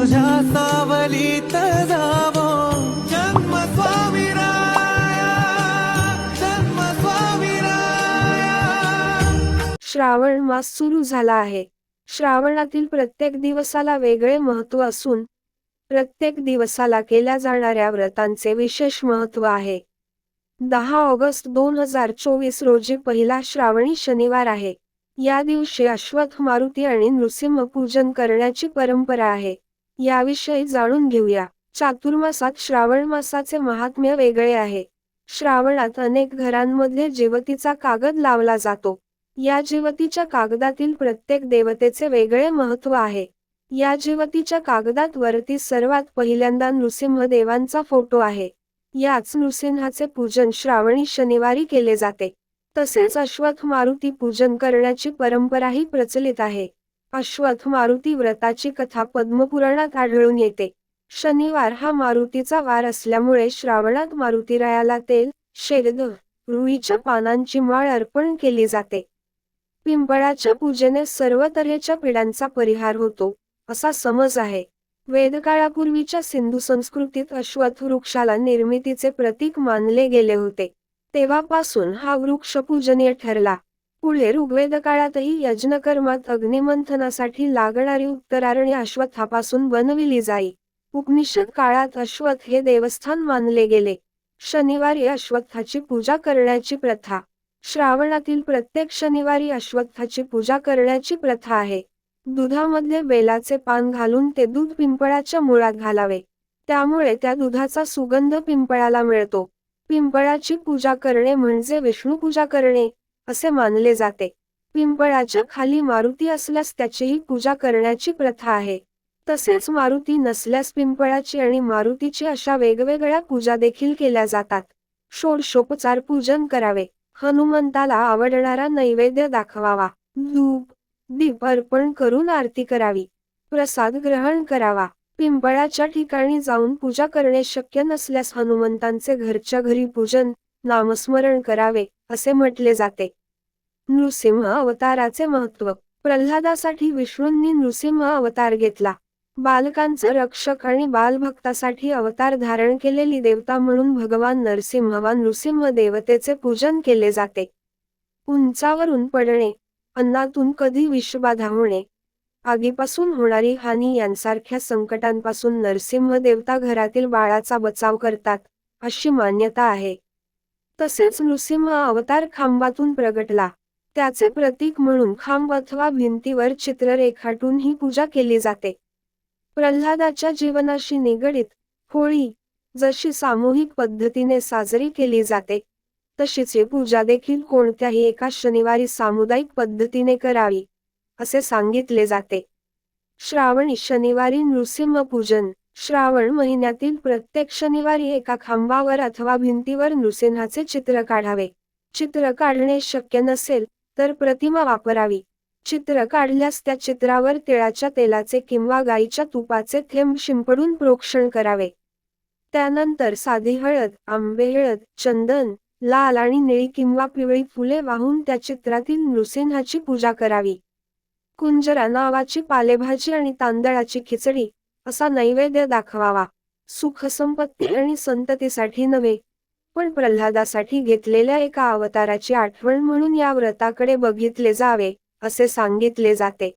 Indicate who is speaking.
Speaker 1: तुझ्या सावलीत जावो. जन्म स्वामी जन्म स्वामी
Speaker 2: श्रावण मास सुरू झाला आहे. श्रावणातील प्रत्येक दिवसाला वेगळे महत्त्व असून प्रत्येक दिवसाला केल्या जाणाऱ्या व्रतांचे विशेष महत्त्व आहे. दहा ऑगस्ट दोन हजार चोवीस रोजी पहिला श्रावणी शनिवार आहे. या दिवशी अश्वत्थ मारुती आणि नृसिंह पूजन करण्याची परंपरा आहे. याविषयी जाणून घेऊया. चातुर्मासात श्रावण मासाचे महात्म्य वेगळे आहे. श्रावणात अनेक घरांमध्ये जेवतीचा कागद लावला जातो. या जीवतीच्या कागदातील प्रत्येक देवतेचे वेगळे महत्त्व आहे. या जीवतीच्या कागदात वरती सर्वात पहिल्यांदा नृसिंह देवांचा फोटो आहे. याच नृसिंहाचे पूजन श्रावणी शनिवारी केले जाते. तसेच अश्वथ मारुती पूजन करण्याची परंपराही प्रचलित आहे. अश्वथ मारुती व्रताची कथा पद्मपुराणात आढळून येते. शनिवार हा मारुतीचा वार असल्यामुळे श्रावणात मारुतीरायाला तेल शेरद रुईच्या पानांची माळ अर्पण केली जाते. पिंपळाच्या पूजेने सर्व तऱ्हेच्या पिढ्यांचा परिहार होतो असा समज आहे. वेदकाळापूर्वीच्या सिंधू संस्कृतीत अश्वत्थ वृक्षाला निर्मितीचे प्रतीक मानले गेले होते. तेव्हापासून हा वृक्ष पूजनीय ठरला. पुढे ऋग्वेद काळातही यज्ञकर्मात अग्निमंथनासाठी लागणारी उत्तरारण्य अश्वत्थापासून बनविली जाई. उपनिषद काळात अश्वत्थ हे देवस्थान मानले गेले. शनिवारी अश्वत्थाची पूजा करण्याची प्रथा. श्रावणातील प्रत्येक शनिवारी अश्वत्थाची पूजा करण्याची प्रथा आहे. दुधामध्ये बेलाचे पान घालून ते दूध पिंपळाच्या मुळात घालावे. त्यामुळे त्या दुधाचा सुगंध पिंपळाला मिळतो. पिंपळाची पूजा करणे म्हणजे विष्णू पूजा करणे. असे मानले जाते. पिंपळाच्या खाली मारुती असल्यास त्याचीही पूजा करण्याची प्रथा आहे. तसेच मारुती नसल्यास पिंपळाची आणि मारुतीची अशा वेगवेगळ्या पूजा देखील केल्या जातात. षोडशोपचार पूजन करावे. हनुमंताला आवडणारा नैवेद्य दाखवावा. धूप दीप अर्पण करून आरती करावी. प्रसाद ग्रहण करावा. पिंपळाच्या ठिकाणी जाऊन पूजा करणे शक्य नसल्यास हनुमंतांचे घरच्या घरी पूजन नामस्मरण करावे असे म्हटले जाते. नृसिंह अवताराचे महत्त्व प्रल्हादासाठी विष्णूंनी नृसिंह अवतार घेतला. बालकांचं रक्षक आणि बालभक्तासाठी अवतार धारण केलेली देवता म्हणून भगवान नरसिंह वा नृसिंह देवतेचे पूजन केले जाते. उंचावरून पडणे अन्नातून कधी विषबाधा होणे आगीपासून होणारी हानी यांसारख्या संकटांपासून नरसिंह देवता घरातील बाळाचा बचाव करतात अशी मान्यता आहे. तसेच नृसिंह अवतार खांबातून प्रगटला. त्याचे प्रतीक म्हणून खांब अथवा भिंतीवर चित्र रेखाटून ही पूजा केली जाते. प्रल्हादाच्या जीवनाशी निगडीत होळी जशी सामूहिक पद्धतीने साजरी केली जाते तशीच ही पूजा देखील कोणत्याही एका शनिवारी सामुदायिक पद्धतीने करावी असे सांगितले जाते. श्रावणी शनिवारी नृसिंह पूजन श्रावण महिन्यातील प्रत्येक शनिवारी एका खांबावर अथवा भिंतीवर नृसिंहाचे चित्र काढावे. चित्र काढणे शक्य नसेल तर प्रतिमा वापरावी. चित्र काढल्यास त्या चित्रावर तिळाच्या तेलाचे किंवा गाईच्या तुपाचे थेंब शिंपडून प्रोक्षण करावे. त्यानंतर साधी हळद आंबे हळद चंदन लाल आणि निळी किंवा पिवळी फुले वाहून त्या चित्रातील नृसिंहाची पूजा करावी. कुंजरा नावाची पालेभाजी आणि तांदळाची खिचडी असा नैवेद्य दाखवावा. सुखसंपत्ती आणि संततीसाठी नव्हे पण प्रल्हादासाठी घेतलेल्या एका अवताराची आठवण म्हणून या व्रताकडे बघितले जावे असे सांगितले जाते.